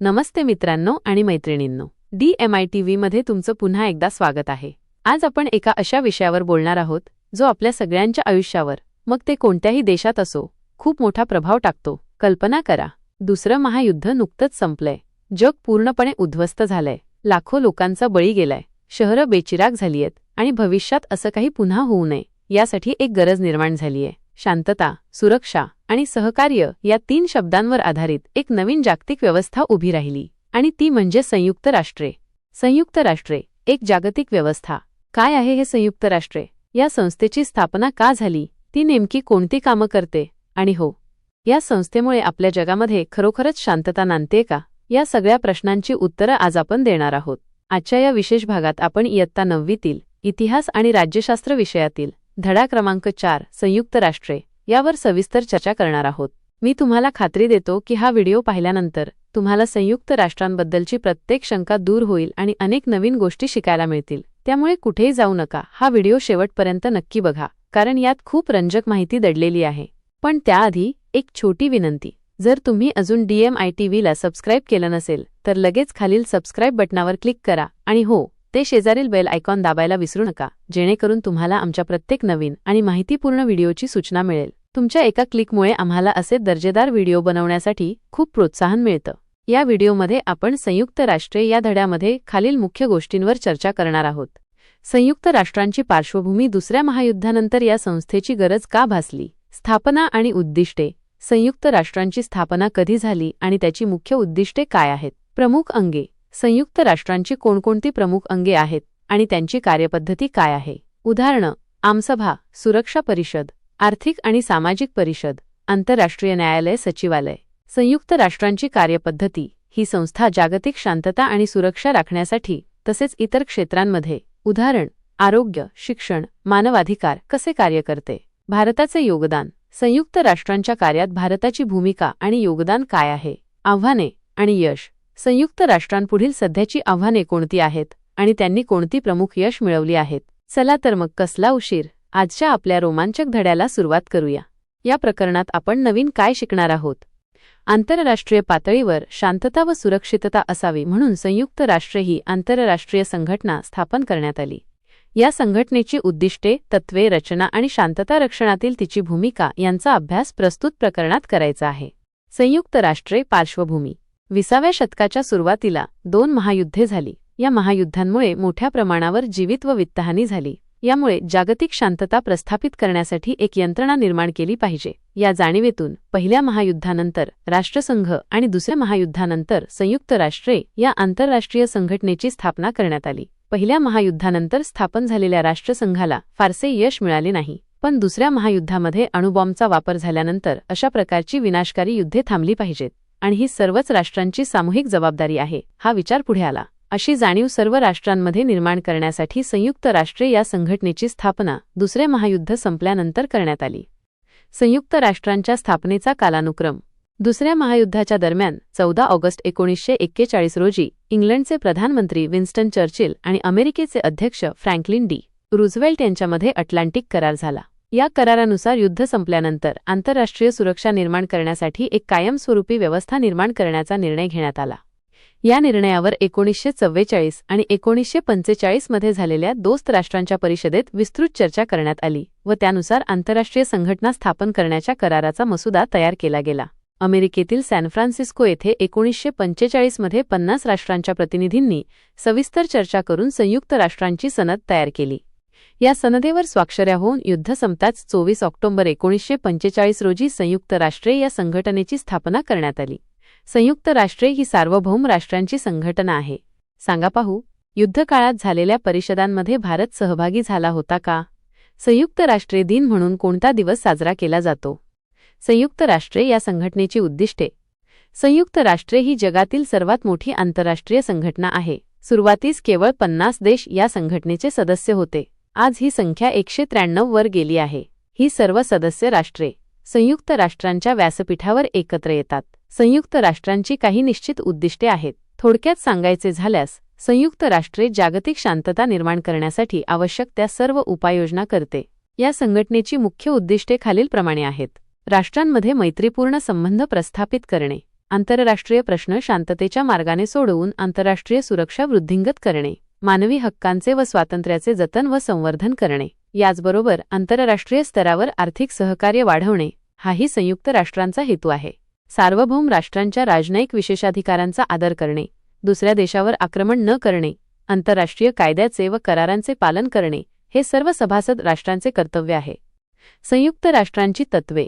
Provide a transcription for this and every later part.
नमस्ते मित्रांनो आणि मैत्रिणींनो डी एम आय टी व्हीमध्ये तुमचं पुन्हा एकदा स्वागत आहे. आज आपण एका अशा विषयावर बोलणार आहोत जो आपल्या सगळ्यांच्या आयुष्यावर मग ते कोणत्याही देशात असो खूप मोठा प्रभाव टाकतो. कल्पना करा दुसरं महायुद्ध नुकतंच संपलंय. जग पूर्णपणे उद्ध्वस्त झालंय. लाखो लोकांचा बळी गेलाय. शहरं बेचिराग झालीयत आणि भविष्यात असं काही पुन्हा होऊ नये यासाठी एक गरज निर्माण झालीय. शांतता सुरक्षा आणि सहकार्य या तीन शब्दांवर आधारित एक नवीन जागतिक व्यवस्था उभी राहिली आणि ती म्हणजे संयुक्त राष्ट्रे. संयुक्त राष्ट्रे एक जागतिक व्यवस्था. काय आहे हे संयुक्त राष्ट्रे? या संस्थेची स्थापना का झाली? ती नेमकी कोणती कामं करते? आणि हो या संस्थेमुळे आपल्या जगामध्ये खरोखरच शांतता नांदते का? या सगळ्या प्रश्नांची उत्तरं आज आपण देणार आहोत. आजच्या या विशेष भागात आपण इयत्ता नववीतील इतिहास आणि राज्यशास्त्र विषयातील धडा क्रमांक चार संयुक्त राष्ट्रे यावर सविस्तर चर्चा करणार आहोत. मी तुम्हाला खात्री देतो की हा व्हिडिओ पाहिल्यानंतर तुम्हाला संयुक्त राष्ट्रांबद्दलची प्रत्येक शंका दूर होईल आणि अनेक नवीन गोष्टी शिकायला मिळतील. त्यामुळे कुठेही जाऊ नका. हा व्हिडिओ शेवटपर्यंत नक्की बघा कारण यात खूप रंजक माहिती दडलेली आहे. पण त्याआधी एक छोटी विनंती. जर तुम्ही अजून डीएम आय टी व्हीला सबस्क्राईब केलं नसेल तर लगेच खालील सबस्क्राईब बटनावर क्लिक करा आणि हो ते शेजारील बेल आयकॉन दाबायला विसरू नका जेणेकरून तुम्हाला आमच्या प्रत्येक नवीन आणि माहितीपूर्ण व्हिडिओची सूचना मिळेल. तुमच्या एका क्लिकमुळे आम्हाला असे दर्जेदार व्हिडिओ बनवण्यासाठी खूप प्रोत्साहन मिळतं. या व्हिडिओमध्ये आपण संयुक्त राष्ट्रे या धड्यामध्ये खालील मुख्य गोष्टींवर चर्चा करणार आहोत. संयुक्त राष्ट्रांची पार्श्वभूमी दुसऱ्या महायुद्धानंतर या संस्थेची गरज का भासली? स्थापना आणि उद्दिष्टे. संयुक्त राष्ट्रांची स्थापना कधी झाली आणि त्याची मुख्य उद्दिष्टे काय आहेत? प्रमुख अंगे. संयुक्त राष्ट्रांची कोणकोणती प्रमुख अंगे आहेत आणि त्यांची कार्यपद्धती काय आहे? उदाहरणं आमसभा सुरक्षा परिषद आर्थिक आणि सामाजिक परिषद आंतरराष्ट्रीय न्यायालय सचिवालय. संयुक्त राष्ट्रांची कार्यपद्धती ही संस्था जागतिक शांतता आणि सुरक्षा राखण्यासाठी तसेच इतर क्षेत्रांमध्ये उदाहरण आरोग्य शिक्षण मानवाधिकार कसे कार्य करते? भारताचे योगदान संयुक्त राष्ट्रांच्या कार्यात भारताची भूमिका आणि योगदान काय आहे? आव्हाने आणि यश. संयुक्त राष्ट्रांपुढील सध्याची आव्हाने कोणती आहेत आणि त्यांनी कोणती प्रमुख यश मिळवली आहेत? चला तर मग कसला उशीर? आजच्या आपल्या रोमांचक धड्याला सुरुवात करूया. या प्रकरणात आपण नवीन काय शिकणार आहोत? आंतरराष्ट्रीय पातळीवर शांतता व सुरक्षितता असावी म्हणून संयुक्त राष्ट्रे ही आंतरराष्ट्रीय संघटना स्थापन करण्यात आली. या संघटनेची उद्दिष्टे तत्वे रचना आणि शांतता रक्षणातील तिची भूमिका यांचा अभ्यास प्रस्तुत प्रकरणात करायचा आहे. संयुक्त राष्ट्रे पार्श्वभूमी विसाव्या शतकाच्या सुरुवातीला दोन महायुद्धे झाली. या महायुद्धांमुळे मोठ्या प्रमाणावर जीवित व वित्तहानी झाली. यामुळे जागतिक शांतता प्रस्थापित करण्यासाठी एक यंत्रणा निर्माण केली पाहिजे. या जाणीवेतून पहिल्या महायुद्धानंतर राष्ट्रसंघ आणि दुसऱ्या महायुद्धानंतर संयुक्त राष्ट्रे या आंतरराष्ट्रीय संघटनेची स्थापना करण्यात आली. पहिल्या महायुद्धानंतर स्थापन झालेल्या राष्ट्रसंघाला फारसे यश मिळाले नाही. पण दुसऱ्या महायुद्धामध्ये अणुबॉम्बचा वापर झाल्यानंतर अशा प्रकारची विनाशकारी युद्धे थांबली पाहिजेत. आणि ही सर्वच राष्ट्रांची सामूहिक जबाबदारी आहे हा विचार पुढे आला. अशी जाणीव सर्व राष्ट्रांमध्ये निर्माण करण्यासाठी संयुक्त राष्ट्रे या संघटनेची स्थापना दुसरे महायुद्ध संपल्यानंतर करण्यात आली. संयुक्त राष्ट्रांच्या स्थापनेचा कालानुक्रम दुसऱ्या महायुद्धाच्या दरम्यान चौदा ऑगस्ट एकोणीसशे एक्केचाळीस रोजी इंग्लंडचे प्रधानमंत्री विन्स्टन चर्चिल आणि अमेरिकेचे अध्यक्ष फ्रँकलिन डी. रुझवेल्ट यांच्यामध्ये अटलांटिक करार झाला. या करारानुसार युद्ध संपल्यानंतर आंतरराष्ट्रीय सुरक्षा निर्माण करण्यासाठी एक कायमस्वरूपी व्यवस्था निर्माण करण्याचा निर्णय घेण्यात आला. या निर्णयावर एकोणीसशे चव्वेचाळीस आणि एकोणीसशे पंचेचाळीसमध्ये झालेल्या दोस्त राष्ट्रांच्या परिषदेत विस्तृत चर्चा करण्यात आली व त्यानुसार आंतरराष्ट्रीय संघटना स्थापन करण्याच्या कराराचा मसुदा तयार केला गेला. अमेरिकेतील सॅन फ्रान्सिस्को येथे एकोणीसशे पंचेचाळीसमध्ये पन्नास राष्ट्रांच्या प्रतिनिधींनी सविस्तर चर्चा करून संयुक्त राष्ट्रांची सनद तयार केली. या सनदेवर स्वाक्षऱ्या होऊन युद्ध संपताच चोवीस ऑक्टोबर एकोणीसशे पंचेचाळीस रोजी संयुक्त राष्ट्रे या संघटनेची स्थापना करण्यात आली. संयुक्त राष्ट्रे ही सार्वभौम राष्ट्रांची संघटना आहे. सांगा पाहू युद्धकाळात झालेल्या परिषदांमध्ये भारत सहभागी झाला होता का? संयुक्त राष्ट्रे दिन म्हणून कोणता दिवस साजरा केला जातो? संयुक्त राष्ट्रे या संघटनेची उद्दिष्टे. संयुक्त राष्ट्रे ही जगातील सर्वात मोठी आंतरराष्ट्रीय संघटना आहे. सुरुवातीस केवळ पन्नास देश या संघटनेचे सदस्य होते. आज ही संख्या एकशे त्र्याण्णव वर गेली आहे. ही सर्व सदस्य राष्ट्रे संयुक्त राष्ट्रांच्या व्यासपीठावर एकत्र येतात. संयुक्त राष्ट्रांची काही निश्चित उद्दिष्टे आहेत. थोडक्यात सांगायचे झाल्यास संयुक्त राष्ट्रे जागतिक शांतता निर्माण करण्यासाठी आवश्यक त्या सर्व उपाययोजना करते. या संघटनेची मुख्य उद्दिष्टे खालीलप्रमाणे आहेत. राष्ट्रांमध्ये मैत्रीपूर्ण संबंध प्रस्थापित करणे. आंतरराष्ट्रीय प्रश्न शांततेच्या मार्गाने सोडवून आंतरराष्ट्रीय सुरक्षा वृद्धिंगत करणे. मानवी हक्कांचे व स्वातंत्र्याचे जतन व संवर्धन करणे. याचबरोबर आंतरराष्ट्रीय स्तरावर आर्थिक सहकार्य वाढवणे हाही संयुक्त राष्ट्रांचा हेतू आहे. सार्वभौम राष्ट्रांच्या राजनयिक विशेषाधिकारांचा आदर करणे दुसऱ्या देशावर आक्रमण न करणे आंतरराष्ट्रीय कायद्याचे व करारांचे पालन करणे हे सर्व सभासद राष्ट्रांचे कर्तव्य आहे. संयुक्त राष्ट्रांची तत्वे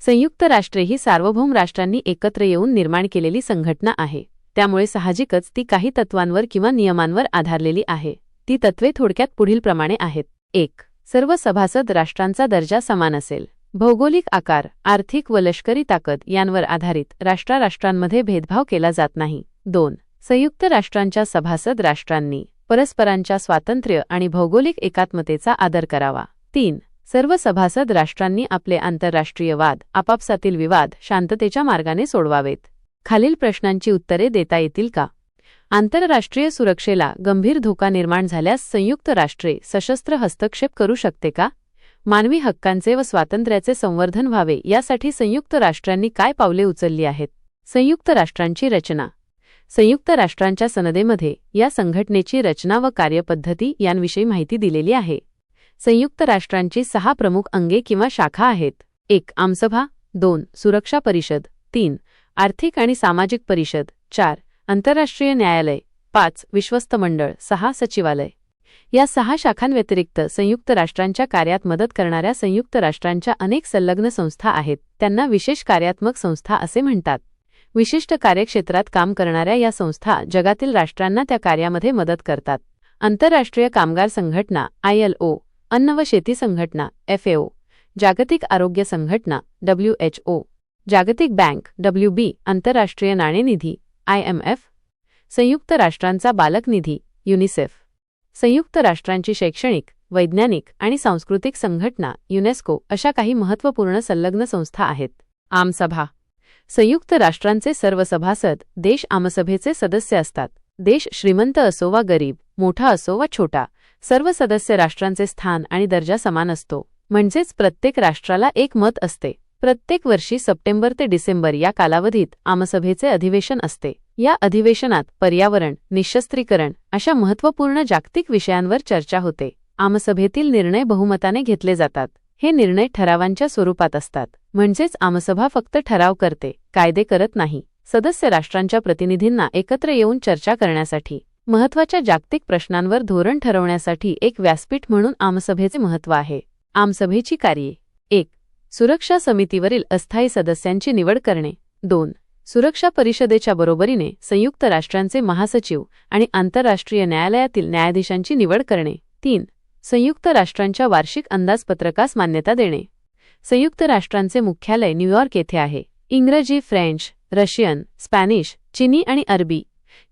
संयुक्त राष्ट्रे ही सार्वभौम राष्ट्रांनी एकत्र येऊन निर्माण केलेली संघटना आहे. त्यामुळे साहजिकच ती काही तत्वांवर किंवा नियमांवर आधारलेली आहे. ती तत्वे थोडक्यात पुढीलप्रमाणे आहेत. एक सर्व सभासद राष्ट्रांचा दर्जा समान असेल. भौगोलिक आकार आर्थिक व लष्करी ताकद यांवर आधारित राष्ट्राराष्ट्रांमध्ये भेदभाव केला जात नाही. दोन संयुक्त राष्ट्रांच्या सभासद राष्ट्रांनी परस्परांच्या स्वातंत्र्य आणि भौगोलिक एकात्मतेचा आदर करावा. तीन सर्व सभासद राष्ट्रांनी आपले आंतरराष्ट्रीय वाद आपापसातील विवाद शांततेच्या मार्गाने सोडवावेत. खालील प्रश्नांची उत्तरे देता येतील का? आंतरराष्ट्रीय सुरक्षेला गंभीर धोका निर्माण झाल्यास संयुक्त राष्ट्रे सशस्त्र हस्तक्षेप करू शकते का? मानवी हक्कांचे व स्वातंत्र्याचे संवर्धन व्हावे यासाठी संयुक्त राष्ट्रांनी काय पावले उचलली आहेत? संयुक्त राष्ट्रांची रचना. संयुक्त राष्ट्रांच्या सनदेमध्ये या संघटनेची रचना व कार्यपद्धती यांविषयी माहिती दिलेली आहे. संयुक्त राष्ट्रांची सहा प्रमुख अंगे किंवा शाखा आहेत. एक आमसभा. दोन सुरक्षा परिषद. तीन आर्थिक आणि सामाजिक परिषद. चार. आंतरराष्ट्रीय न्यायालय. पाच. विश्वस्त मंडळ. सहा. सचिवालय. या सहा शाखांव्यतिरिक्त संयुक्त राष्ट्रांच्या कार्यात मदत करणाऱ्या संयुक्त राष्ट्रांच्या अनेक संलग्न संस्था आहेत. त्यांना विशेष कार्यात्मक संस्था असे म्हणतात. विशिष्ट कार्यक्षेत्रात काम करणाऱ्या या संस्था जगातील राष्ट्रांना त्या कार्यामध्ये मदत करतात. आंतरराष्ट्रीय कामगार संघटना आयएलओ अन्न व शेती संघटना एफएओ जागतिक आरोग्य संघटना डब्ल्यूएचओ जागतिक बँक डब्ल्यूबी आंतरराष्ट्रीय नाणेनिधी आयएमएफ संयुक्त राष्ट्रांचा बालक निधी युनिसेफ संयुक्त राष्ट्रांची शैक्षणिक वैज्ञानिक आणि सांस्कृतिक संघटना युनेस्को अशा काही महत्त्वपूर्ण संलग्न संस्था आहेत. आमसभा. संयुक्त राष्ट्रांचे सर्व सभासद देश आमसभेचे सदस्य असतात. देश श्रीमंत असो वा गरीब मोठा असो वा छोटा सर्व सदस्य राष्ट्रांचे स्थान आणि दर्जा समान असतो. म्हणजेच प्रत्येक राष्ट्राला एक मत असते. प्रत्येक वर्षी सप्टेंबर ते डिसेंबर या कालावधीत आमसभेचे अधिवेशन असते. या अधिवेशनात पर्यावरण निशस्त्रीकरण अशा महत्त्वपूर्ण जागतिक विषयांवर चर्चा होते. आमसभेतील निर्णय बहुमताने घेतले जातात. हे निर्णय ठरावांच्या स्वरूपात असतात. म्हणजेच आमसभा फक्त ठराव करते कायदे करत नाही. सदस्य राष्ट्रांच्या प्रतिनिधींना एकत्र येऊन चर्चा करण्यासाठी महत्त्वाच्या जागतिक प्रश्नांवर धोरण ठरवण्यासाठी एक व्यासपीठ म्हणून आमसभेचे महत्त्व आहे. आमसभेची कार्ये. एक सुरक्षा समितीवरील अस्थायी सदस्यांची निवड करणे. दोन. सुरक्षा परिषदेच्या बरोबरीने संयुक्त राष्ट्रांचे महासचिव आणि आंतरराष्ट्रीय न्यायालयातील न्यायाधीशांची निवड करणे. तीन. संयुक्त राष्ट्रांच्या वार्षिक अंदाजपत्रकास मान्यता देणे. संयुक्त राष्ट्रांचे मुख्यालय न्यूयॉर्क येथे आहे. इंग्रजी फ्रेंच रशियन स्पॅनिश चिनी आणि अरबी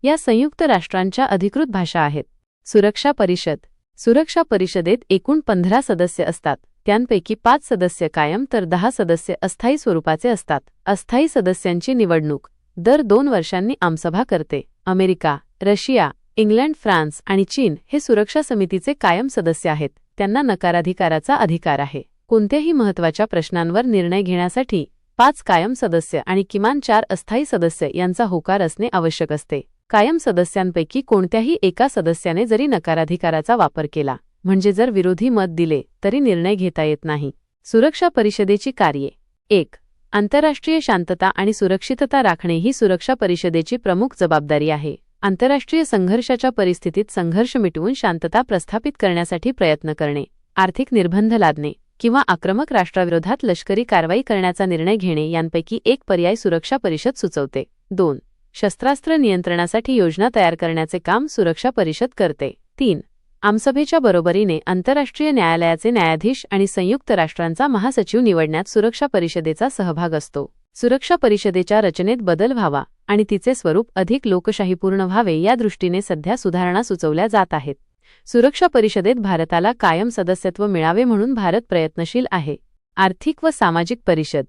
या संयुक्त राष्ट्रांच्या अधिकृत भाषा आहेत. सुरक्षा परिषद. सुरक्षा परिषदेत एकूण पंधरा सदस्य असतात. त्यांपैकी पाच सदस्य कायम तर दहा सदस्य अस्थायी स्वरूपाचे असतात. अस्थायी सदस्यांची निवडणूक दर दोन वर्षांनी आमसभा करते. अमेरिका रशिया इंग्लंड फ्रान्स आणि चीन हे सुरक्षा समितीचे कायम सदस्य आहेत. त्यांना नकाराधिकाराचा अधिकार आहे. कोणत्याही महत्त्वाच्या प्रश्नांवर निर्णय घेण्यासाठी पाच कायम सदस्य आणि किमान चार अस्थायी सदस्य यांचा होकार असणे आवश्यक असते. कायम सदस्यांपैकी कोणत्याही एका सदस्याने जरी नकाराधिकाराचा वापर केला म्हणजे जर विरोधी मत दिले तरी निर्णय घेता येत नाही. सुरक्षा परिषदेची कार्ये. एक आंतरराष्ट्रीय शांतता आणि सुरक्षितता राखणे ही सुरक्षा परिषदेची प्रमुख जबाबदारी आहे. आंतरराष्ट्रीय संघर्षाच्या परिस्थितीत संघर्ष मिटवून शांतता प्रस्थापित करण्यासाठी प्रयत्न करणे. आर्थिक निर्बंध लादणे किंवा आक्रमक राष्ट्राविरोधात लष्करी कारवाई करण्याचा निर्णय घेणे यांपैकी एक पर्याय सुरक्षा परिषद सुचवते. दोन शस्त्रास्त्र नियंत्रणासाठी योजना तयार करण्याचे काम सुरक्षा परिषद करते. तीन आमसभेच्या बरोबरीने आंतरराष्ट्रीय न्यायालयाचे न्यायाधीश आणि संयुक्त राष्ट्रांचा महासचिव निवडण्यात सुरक्षा परिषदेचा सहभाग असतो. सुरक्षा परिषदेच्या रचनेत बदल व्हावा आणि तिचे स्वरूप अधिक लोकशाहीपूर्ण व्हावे या दृष्टीने सध्या सुधारणा सुचवल्या जात आहेत. सुरक्षा परिषदेत भारताला कायम सदस्यत्व मिळावे म्हणून भारत प्रयत्नशील आहे. आर्थिक व सामाजिक परिषद.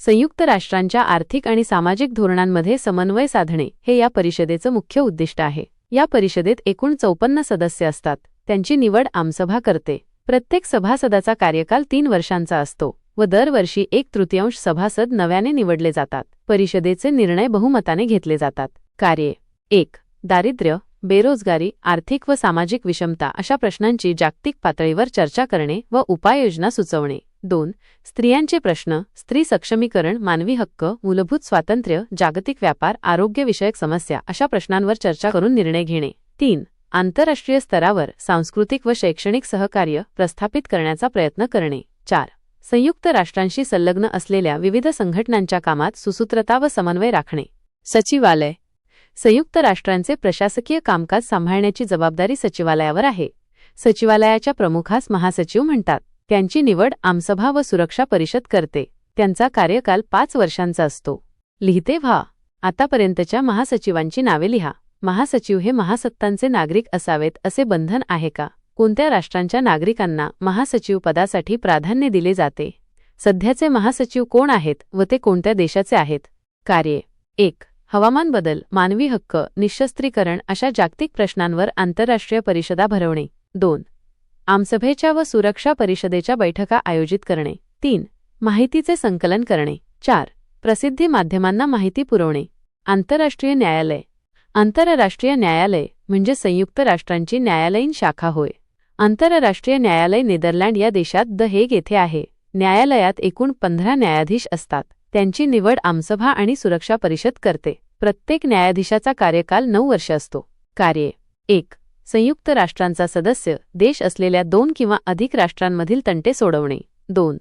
संयुक्त राष्ट्रांच्या आर्थिक आणि सामाजिक धोरणांमध्ये समन्वय साधणे हे या परिषदेचं मुख्य उद्दिष्ट आहे. या परिषदेत एकूण चौपन्न सदस्य असतात. त्यांची निवड आमसभा करते. प्रत्येक सभासदाचा कार्यकाल तीन वर्षांचा असतो व दरवर्षी एक तृतीयांश सभासद नव्याने निवडले जातात. परिषदेचे निर्णय बहुमताने घेतले जातात. कार्ये. एक. दारिद्र्य बेरोजगारी आर्थिक व सामाजिक विषमता अशा प्रश्नांची जागतिक पातळीवर चर्चा करणे व उपाययोजना सुचवणे. दोन स्त्रियांचे प्रश्न स्त्री सक्षमीकरण मानवी हक्क मूलभूत स्वातंत्र्य जागतिक व्यापार आरोग्यविषयक समस्या अशा प्रश्नांवर चर्चा करून निर्णय घेणे. तीन आंतरराष्ट्रीय स्तरावर सांस्कृतिक व शैक्षणिक सहकार्य प्रस्थापित करण्याचा प्रयत्न करणे. चार संयुक्त राष्ट्रांशी संलग्न असलेल्या विविध संघटनांच्या कामात सुसूत्रता व समन्वय राखणे. सचिवालय. संयुक्त राष्ट्रांचे प्रशासकीय कामकाज सांभाळण्याची जबाबदारी सचिवालयावर आहे. सचिवालयाच्या प्रमुखास महासचिव म्हणतात. त्यांची निवड आमसभा व सुरक्षा परिषद करते. त्यांचा कार्यकाल पाच वर्षांचा असतो. लिहिते व्हा. आतापर्यंतच्या महासचिवांची नावे लिहा. महासचिव हे महासत्तांचे नागरिक असावेत असे बंधन आहे का? कोणत्या राष्ट्रांच्या नागरिकांना महासचिव पदासाठी प्राधान्य दिले जाते? सध्याचे महासचिव कोण आहेत व ते कोणत्या देशाचे आहेत? कार्ये. एक. हवामान बदल मानवी हक्क निशस्त्रीकरण अशा जागतिक प्रश्नांवर आंतरराष्ट्रीय परिषदा भरवणे. दोन. आमसभेच्या व सुरक्षा परिषदेच्या बैठका आयोजित करणे. तीन. माहितीचे संकलन करणे. चार. प्रसिद्धी माध्यमांना माहिती पुरवणे. आंतरराष्ट्रीय न्यायालय. आंतरराष्ट्रीय न्यायालय म्हणजे संयुक्त राष्ट्रांची न्यायालयीन शाखा होय. आंतरराष्ट्रीय न्यायालय नेदरलँड या देशात द हेग येथे आहे. न्यायालयात एकूण पंधरा न्यायाधीश असतात. त्यांची निवड आमसभा आणि सुरक्षा परिषद करते. प्रत्येक न्यायाधीशाचा कार्यकाल नऊ वर्ष असतो. कार्ये. एक. संयुक्त राष्ट्रांचा सदस्य देश असलेल्या दोन किंवा अधिक राष्ट्रांमधील तंटे सोडवणे. दोन.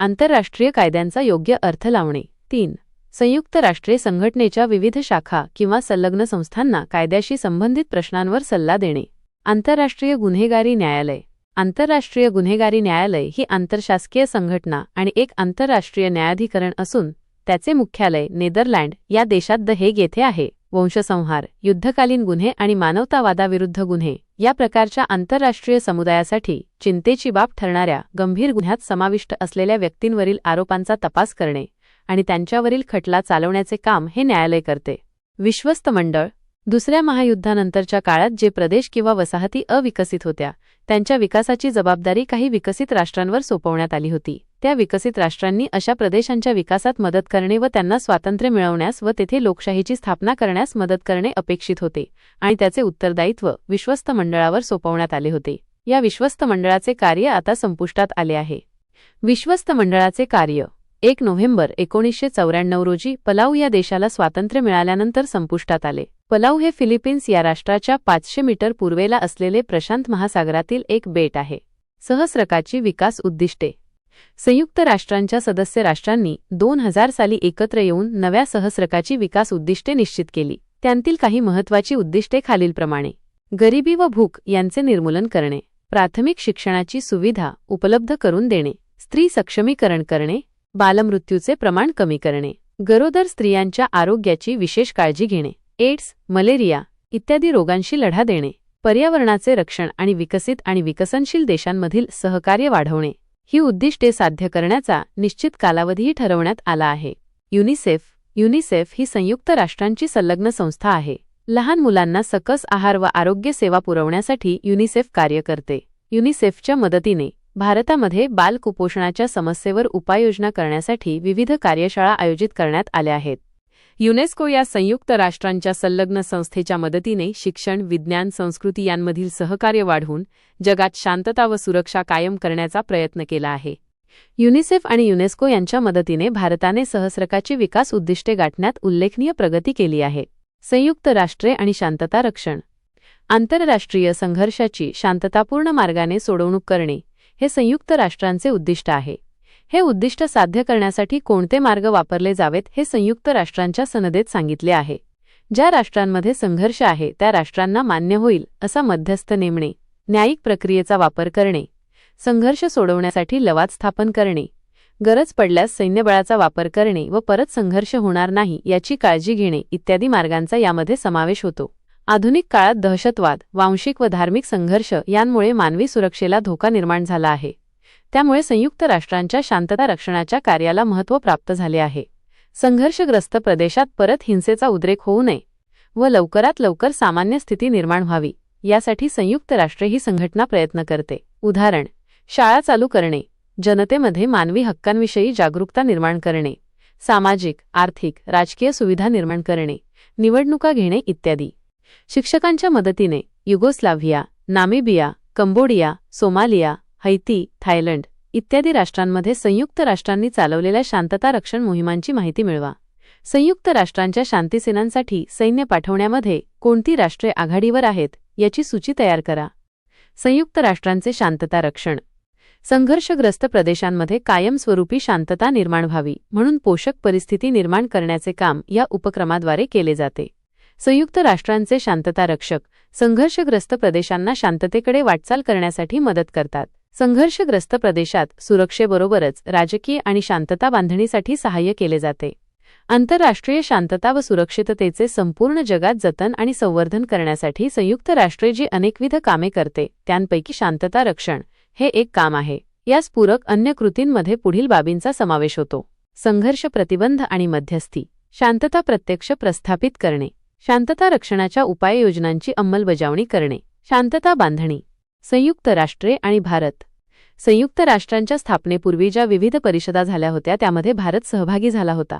आंतरराष्ट्रीय कायद्यांचा योग्य अर्थ लावणे. तीन. संयुक्त राष्ट्रीय संघटनेच्या विविध शाखा किंवा संलग्न संस्थांना कायद्याशी संबंधित प्रश्नांवर सल्ला देणे. आंतरराष्ट्रीय गुन्हेगारी न्यायालय. आंतरराष्ट्रीय गुन्हेगारी न्यायालय ही आंतरशासकीय संघटना आणि एक आंतरराष्ट्रीय न्यायाधिकरण असून त्याचे मुख्यालय नेदरलँड या देशात द हेग येथे आहे. वंशसंहार युद्धकालीन गुन्हे आणि मानवतावादाविरुद्ध गुन्हे या प्रकारच्या आंतरराष्ट्रीय समुदायासाठी चिंतेची बाब ठरणाऱ्या गंभीर गुन्ह्यात समाविष्ट असलेल्या व्यक्तींवरील आरोपांचा तपास करणे आणि त्यांच्यावरील खटला चालवण्याचे काम हे न्यायालय करते. विश्वस्त मंडळ दुसऱ्या महायुद्धानंतरच्या काळात जे प्रदेश किंवा वसाहती अविकसित होत्या त्यांच्या विकासाची जबाबदारी काही विकसित राष्ट्रांवर सोपवण्यात आली होती. त्या विकसित राष्ट्रांनी अशा प्रदेशांच्या विकासात मदत करणे व त्यांना स्वातंत्र्य मिळवण्यास व तेथे लोकशाहीची स्थापना करण्यास मदत करणे अपेक्षित होते आणि त्याचे उत्तरदायित्व विश्वस्त मंडळावर सोपवण्यात आले होते. या विश्वस्त मंडळाचे कार्य आता संपुष्टात आले आहे. विश्वस्त मंडळाचे कार्य. एक नोव्हेंबर एकोणीसशे चौऱ्याण्णव रोजी पलाऊ या देशाला स्वातंत्र्य मिळाल्यानंतर संपुष्टात आले. पलाव हे फिलिपिन्स या राष्ट्राच्या पाचशे मीटर पूर्वेला असलेले प्रशांत महासागरातील एक बेट आहे. सहस्रकाची विकास उद्दिष्टे. संयुक्त राष्ट्रांच्या सदस्य राष्ट्रांनी दोन हजार साली एकत्र येऊन नव्या सहस्रकाची विकास उद्दिष्टे निश्चित केली. त्यांतील काही महत्त्वाची उद्दिष्टे खालीलप्रमाणे. गरिबी व भूक यांचे निर्मूलन करणे. प्राथमिक शिक्षणाची सुविधा उपलब्ध करून देणे. स्त्री सक्षमीकरण करणे. बालमृत्यूचे प्रमाण कमी करणे. गरोदर स्त्रियांच्या आरोग्याची विशेष काळजी घेणे. एड्स मलेरिया इत्यादी रोगांशी लढा देणे पर्यावरणाचे रक्षण आणि विकसित आणि विकसनशील देशांमधील सहकार्य वाढवणे ही उद्दिष्टे साध्य करण्याचा निश्चित कालावधीही ठरवण्यात आला आहे. युनिसेफ युनिसेफ ही संयुक्त राष्ट्रांची संलग्न संस्था आहे. लहान मुलांना सकस आहार व आरोग्य सेवा पुरवण्यासाठी युनिसेफ कार्य करते. युनिसेफच्या मदतीने भारतामध्ये बालकुपोषणाच्या समस्येवर उपाययोजना करण्यासाठी विविध कार्यशाळा आयोजित करण्यात आल्या आहेत. युनेस्को या संयुक्त राष्ट्रांच्या संलग्न संस्थेच्या मदतीने शिक्षण विज्ञान संस्कृती यांमधील सहकार्य वाढवून जगात शांतता व सुरक्षा कायम करण्याचा प्रयत्न केला आहे. युनिसेफ आणि युनेस्को यांच्या मदतीने भारताने सहस्रकाची विकास उद्दिष्टे गाठण्यात उल्लेखनीय प्रगती केली आहे. संयुक्त राष्ट्रे आणि शांतता रक्षण. आंतरराष्ट्रीय संघर्षाची शांततापूर्ण मार्गाने सोडवणूक करणे हे संयुक्त राष्ट्रांचे उद्दिष्ट आहे. हे उद्दिष्ट साध्य करण्यासाठी कोणते मार्ग वापरले जावेत हे संयुक्त राष्ट्रांच्या सनदेत सांगितले आहे. ज्या राष्ट्रांमध्ये संघर्ष आहे त्या राष्ट्रांना मान्य होईल असा मध्यस्थ नेमणे न्यायिक प्रक्रियेचा वापर करणे संघर्ष सोडवण्यासाठी लवाद स्थापन करणे गरज पडल्यास सैन्यबळाचा वापर करणे व परत संघर्ष होणार नाही याची काळजी घेणे इत्यादी मार्गांचा यामध्ये समावेश होतो. आधुनिक काळात दहशतवाद वांशिक व धार्मिक संघर्ष यांमुळे मानवी सुरक्षेला धोका निर्माण झाला आहे. त्यामुळे संयुक्त राष्ट्रांच्या शांतता रक्षणाच्या कार्याला महत्त्व प्राप्त झाले आहे. संघर्षग्रस्त प्रदेशात परत हिंसेचा उद्रेक होऊ नये व लवकरात लवकर सामान्य स्थिती निर्माण व्हावी यासाठी संयुक्त राष्ट्रे ही संघटना प्रयत्न करते. उदाहरण शाळा चालू करणे जनतेमध्ये मानवी हक्कांविषयी जागरूकता निर्माण करणे सामाजिक आर्थिक राजकीय सुविधा निर्माण करणे निवडणुका घेणे इत्यादी. शिक्षकांच्या मदतीने Yugoslavia Namibia Cambodia Somalia Haiti Thailand इत्यादी राष्ट्रांमध्ये संयुक्त राष्ट्रांनी चालवलेल्या शांतता रक्षण मोहिमांची माहिती मिळवा. संयुक्त राष्ट्रांच्या शांतीसेनांसाठी सैन्य पाठवण्यामध्ये कोणती राष्ट्रे आघाडीवर आहेत याची सूची तयार करा. संयुक्त राष्ट्रांचे शांतता रक्षण. संघर्षग्रस्त प्रदेशांमध्ये कायमस्वरूपी शांतता निर्माण व्हावी म्हणून पोषक परिस्थिती निर्माण करण्याचे काम या उपक्रमाद्वारे केले जाते. संयुक्त राष्ट्रांचे शांतता रक्षक संघर्षग्रस्त प्रदेशांना शांततेकडे वाटचाल करण्यासाठी मदत करतात. संघर्षग्रस्त प्रदेशात सुरक्षेबरोबरच राजकीय आणि शांतता बांधणीसाठी सहाय्य केले जाते. आंतरराष्ट्रीय शांतता व सुरक्षिततेचे संपूर्ण जगात जतन आणि संवर्धन करण्यासाठी संयुक्त राष्ट्रे जी अनेकविध कामे करते त्यांपैकी शांतता रक्षण हे एक काम आहे. यास पूरक अन्य कृतींमध्ये पुढील बाबींचा समावेश होतो. संघर्ष प्रतिबंध आणि मध्यस्थी. शांतता प्रत्यक्ष प्रस्थापित करणे. शांतता रक्षणाच्या उपाययोजनांची अंमलबजावणी करणे. शांतता बांधणी. संयुक्त राष्ट्रे आणि भारत संयुक्त राष्ट्रांच्या स्थापनेपूर्वी ज्या विविध परिषदा झाल्या होत्या त्यामध्ये भारत सहभागी झाला होता.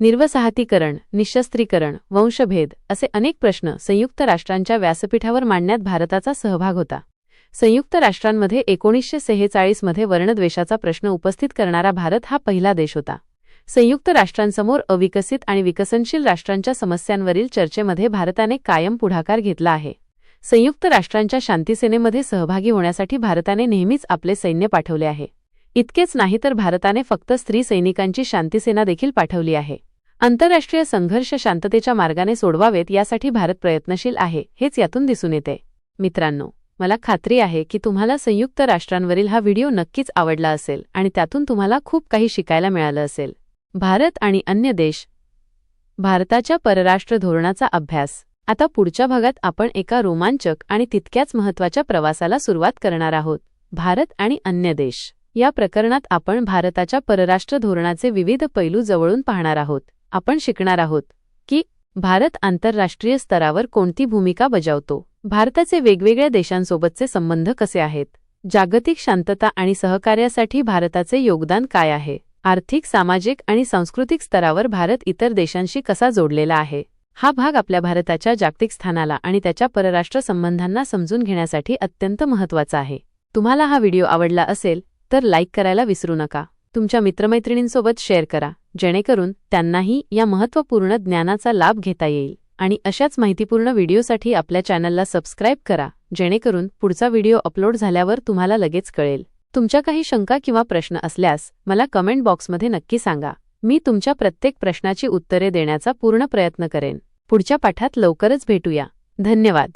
निर्वसाहतीकरण निशस्त्रीकरण वंशभेद असे अनेक प्रश्न संयुक्त राष्ट्रांच्या व्यासपीठावर मांडण्यात भारताचा सहभाग होता. संयुक्त राष्ट्रांमध्ये एकोणीसशे सेहेचाळीसमध्ये वर्णद्वेषाचा प्रश्न उपस्थित करणारा भारत हा पहिला देश होता. संयुक्त राष्ट्रांसमोर अविकसित आणि विकसनशील राष्ट्रांच्या समस्यांवरील चर्चेमध्ये भारताने कायम पुढाकार घेतला आहे. संयुक्त राष्ट्रांच्या शांतीसेनेमध्ये सहभागी होण्यासाठी भारताने नेहमीच आपले सैन्य पाठवले आहे. इतकेच नाही तर भारताने फक्त स्त्री सैनिकांची शांतीसेना देखील पाठवली आहे. आंतरराष्ट्रीय संघर्ष शांततेच्या मार्गाने सोडवावेत यासाठी भारत प्रयत्नशील आहे हेच यातून दिसून येते. मित्रांनो मला खात्री आहे की तुम्हाला संयुक्त राष्ट्रांवरील हा व्हिडिओ नक्कीच आवडला असेल आणि त्यातून तुम्हाला खूप काही शिकायला मिळालं असेल. भारत आणि अन्य देश भारताच्या परराष्ट्र धोरणाचा अभ्यास आता पुढच्या भागात आपण एका रोमांचक आणि तितक्याच महत्त्वाच्या प्रवासाला सुरुवात करणार आहोत भारत आणि अन्य देश. या प्रकरणात आपण भारताच्या परराष्ट्र धोरणाचे विविध पैलू जवळून पाहणार आहोत. आपण शिकणार आहोत की भारत आंतरराष्ट्रीय स्तरावर कोणती भूमिका बजावतो. भारताचे वेगवेगळ्या देशांसोबतचे संबंध कसे आहेत? जागतिक शांतता आणि सहकार्यासाठी भारताचे योगदान काय आहे? आर्थिक सामाजिक आणि सांस्कृतिक स्तरावर भारत इतर देशांशी कसा जोडलेला आहे? हा भाग आपल्या भारताच्या जागतिक स्थानाला आणि त्याच्या परराष्ट्र संबंधांना समजून घेण्यासाठी अत्यंत महत्त्वाचा आहे. तुम्हाला हा व्हिडिओ आवडला असेल तर लाईक करायला विसरू नका. तुमच्या मित्रमैत्रिणींसोबत शेअर करा जेणेकरून त्यांनाही या महत्त्वपूर्ण ज्ञानाचा लाभ घेता येईल. आणि अशाच माहितीपूर्ण व्हिडिओसाठी आपल्या चॅनलला सबस्क्राईब करा जेणेकरून पुढचा व्हिडिओ अपलोड झाल्यावर तुम्हाला लगेच कळेल. तुमच्या काही शंका किंवा प्रश्न असल्यास मला कमेंट बॉक्समध्ये नक्की सांगा. मी तुमच्या प्रत्येक प्रश्नाची उत्तरे देण्याचा पूर्ण प्रयत्न करेन. पुढच्या पाठात लवकरच भेटूया. धन्यवाद.